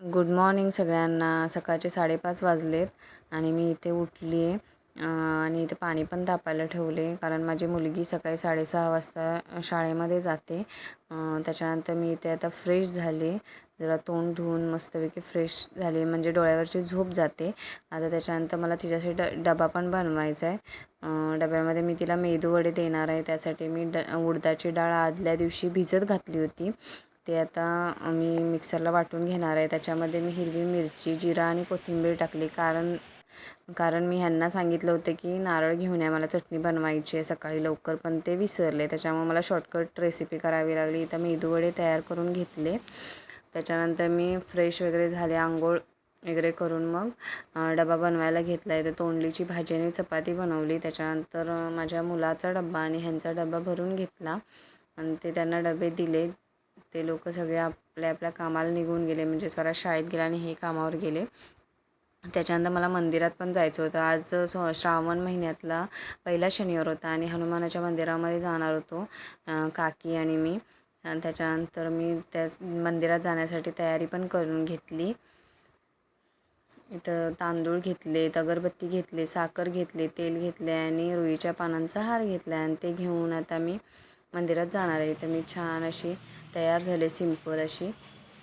Good morning सगळ्यांना. सकाळचे साडेपाच वाजलेत आणि मी इथे उठली आहे आणि इथे पाणी पण तापायला ठेवले. कारण माझी मुलगी सकाळी साडेसहा वाजता शाळेमध्ये जाते. त्याच्यानंतर मी इथे आता फ्रेश झाले. जरा तोंड धुवून मस्तपैकी फ्रेश झाले. म्हणजे डोळ्यावरची झोप जाते. आता त्याच्यानंतर मला तिच्यासाठी ड डबा पण बनवायचा आहे डब्यामध्ये मी तिला मेदू वडे देणार आहे. त्यासाठी मी ड उडदाची डाळ आदल्या दिवशी भिजत घातली होती. ते आता मी मिक्सरला वाटून घेणार आहे. त्याच्यामध्ये मी हिरवी मिरची जिरा आणि कोथिंबीर टाकली. कारण कारण मी ह्यांना सांगितलं होतं की नारळ घेऊन या मला चटणी बनवायची आहे सकाळी लवकर. पण ते विसरले. त्याच्यामुळे मला शॉर्टकट रेसिपी करावी लागली. इथं मेदूवडे तयार करून घेतले. त्याच्यानंतर मी फ्रेश वगैरे झाले आंघोळ वगैरे करून मग डबा बनवायला घेतला आहे तर तोंडलीची भाजी आणि चपाती बनवली. त्याच्यानंतर माझ्या मुलाचा डबा आणि ह्यांचा डबा भरून घेतला. आणि ते त्यांना डबे दिले. ते लोक सगळे आपल्या आपल्या कामाला निघून गेले म्हणजे स्वरा शाळेत गेले आणि हे कामावर गेले. त्याच्यानंतर मला मंदिरात पण जायचं होतं. आज सो श्रावण महिन्यातला पहिला शनिवार होता आणि हनुमानाच्या मंदिरामध्ये जाणार होतो काकी आणि मी. आणि त्याच्यानंतर मी त्या मंदिरात जाण्यासाठी तयारी पण करून घेतली. इथं तांदूळ घेतले अगरबत्ती घेतले साखर घेतले तेल घेतले आणि रुईच्या पानांचा हार घेतला. आणि ते घेऊन आता मी मंदिरात जाणार आहे. तर मी छान अशी तयार झाले सिंपल अशी.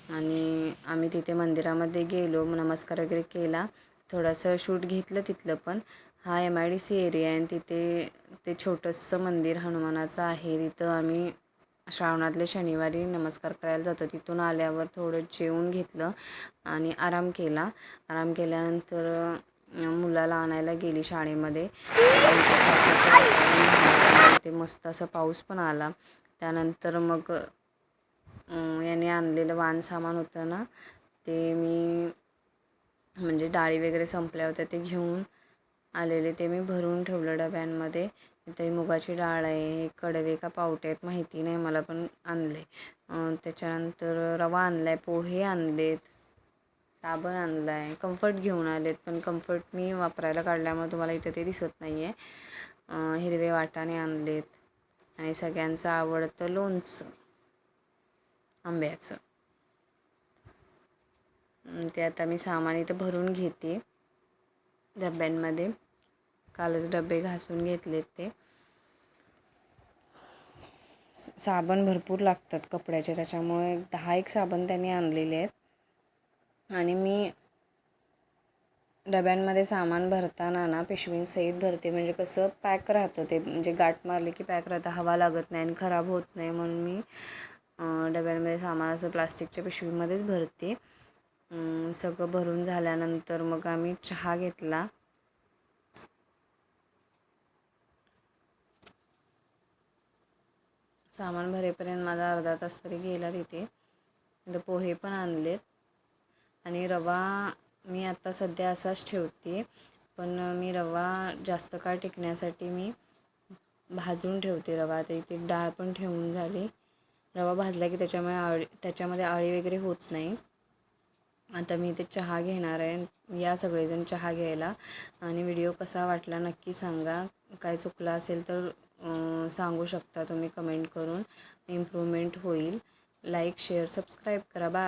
आणि आम्ही तिथे मंदिरामध्ये गेलो नमस्कार वगैरे केला. थोडंसं शूट घेतलं तिथलं पण. हा M I D C area आहे आणि तिथे ते छोटंसं मंदिर हनुमानाचं आहे. तिथं आम्ही श्रावणातले शनिवारी नमस्कार करायला जातो. तिथून आल्यावर थोडं जेवून घेतलं आणि आराम केला. आराम केल्यानंतर मुलाला आणायला गेली शाळेमध्ये. मस्त असं पाऊस पण आला. त्यानंतर मग याने आणलेलं वाण सामान होतं ना ते मी म्हणजे डाळी वगैरे संपल्या होत्या ते घेऊन आलेले. ते मी भरून ठेवलं डब्यांमध्ये. इथे मुगाची डाळ आहे कडवे का पावटे आहेत माहिती नाही मला पण आणले. त्याच्यानंतर रवा आणला आहे पोहे आणलेत. साबण आणला आहे कम्फर्ट घेऊन आलेत पण कम्फर्ट मी वापरायला काढल्यामुळे तुम्हाला इथे ते दिसत नाही आहे हिरवे वाटाणे आणलेत आणि सगळ्यांचं आवडतं लोणचं आंब्याचं. ते आता मी सामान इथं भरून घेते. डब्यांमध्ये कालच डबे घासून घेतलेत ते. साबण भरपूर लागतात कपड्याचे त्याच्यामुळे दहा एक साबण त्यांनी आणलेले आहेत. आणि मी डब्यांमध्ये सामान भरताना ना पिशवींसहित भरते. म्हणजे कसं पॅक राहतं ते. म्हणजे गाठ मारले की पॅक राहतं. हवा लागत नाही आणि खराब होत नाही म्हणून मी डब्यांमध्ये सामान असं प्लास्टिकच्या पिशवीमध्येच भरते. सगळं भरून झाल्यानंतर मग आम्ही चहा घेतला. सामान भरेपर्यंत माझा अर्धा तास तरी गेला तिथे. तर पोहे पण आणलेत. आणि रवा मी आत्ता सध्या असाच ठेवते. पण मी रवा जास्त काळ टिकण्यासाठी मी भाजून ठेवते रवा. आता इथे डाळ पण ठेवून झाली. रवा भाजला की त्याच्यामुळे आळी त्याच्यामध्ये आळी वगैरे होत नाही. आता मी इथे चहा घेणार आहे. या सगळेजण चहा घ्यायला. आणि व्हिडिओ कसा वाटला नक्की सांगा. काय चुकला असेल तर सांगू शकता तुम्ही कमेंट करून. इम्प्रूव्हमेंट होईल. लाईक शेअर सबस्क्राईब करा. बाय.